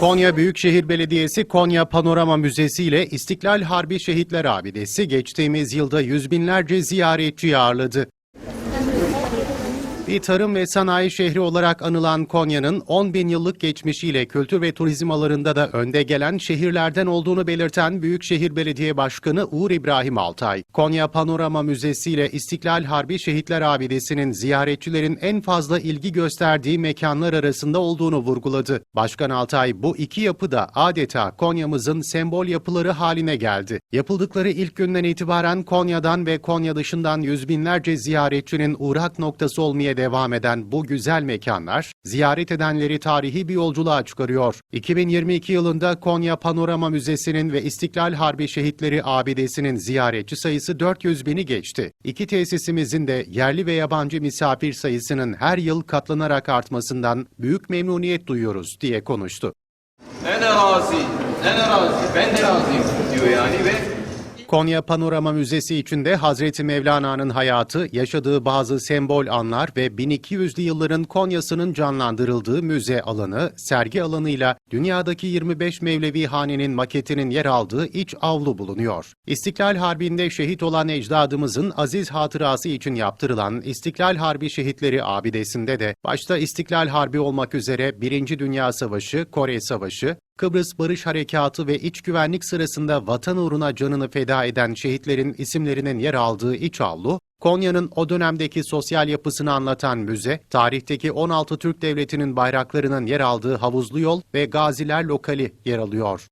Konya Büyükşehir Belediyesi Konya Panorama Müzesi ile İstiklal Harbi Şehitler Abidesi geçtiğimiz yılda yüz binlerce ziyaretçi ağırladı. Bir tarım ve sanayi şehri olarak anılan Konya'nın 10 bin yıllık geçmişiyle kültür ve turizm alanında da önde gelen şehirlerden olduğunu belirten Büyükşehir Belediye Başkanı Uğur İbrahim Altay, Konya Panorama Müzesi ile İstiklal Harbi Şehitler Abidesi'nin ziyaretçilerin en fazla ilgi gösterdiği mekanlar arasında olduğunu vurguladı. Başkan Altay bu iki yapı da adeta Konya'mızın sembol yapıları haline geldi. Yapıldıkları ilk günden itibaren Konya'dan ve Konya dışından yüz binlerce ziyaretçinin uğrak noktası olmaya devam eden bu güzel mekanlar, ziyaret edenleri tarihi bir yolculuğa çıkarıyor. 2022 yılında Konya Panorama Müzesi'nin ve İstiklal Harbi Şehitleri Abidesi'nin ziyaretçi sayısı 400 bini geçti. İki tesisimizin de yerli ve yabancı misafir sayısının her yıl katlanarak artmasından büyük memnuniyet duyuyoruz diye konuştu. En arazi, en arazi, ben de razıyım diyor yani ve Konya Panorama Müzesi içinde Hazreti Mevlana'nın hayatı, yaşadığı bazı sembol anlar ve 1200'lü yılların Konya'sının canlandırıldığı müze alanı, sergi alanıyla dünyadaki 25 Mevlevi hanenin maketinin yer aldığı iç avlu bulunuyor. İstiklal Harbi'nde şehit olan ecdadımızın aziz hatırası için yaptırılan İstiklal Harbi Şehitleri Abidesi'nde de başta İstiklal Harbi olmak üzere Birinci Dünya Savaşı, Kore Savaşı, Kıbrıs Barış Harekatı ve iç güvenlik sırasında vatan uğruna canını feda eden şehitlerin isimlerinin yer aldığı iç avlu, Konya'nın o dönemdeki sosyal yapısını anlatan müze, tarihteki 16 Türk devletinin bayraklarının yer aldığı havuzlu yol ve gaziler lokali yer alıyor.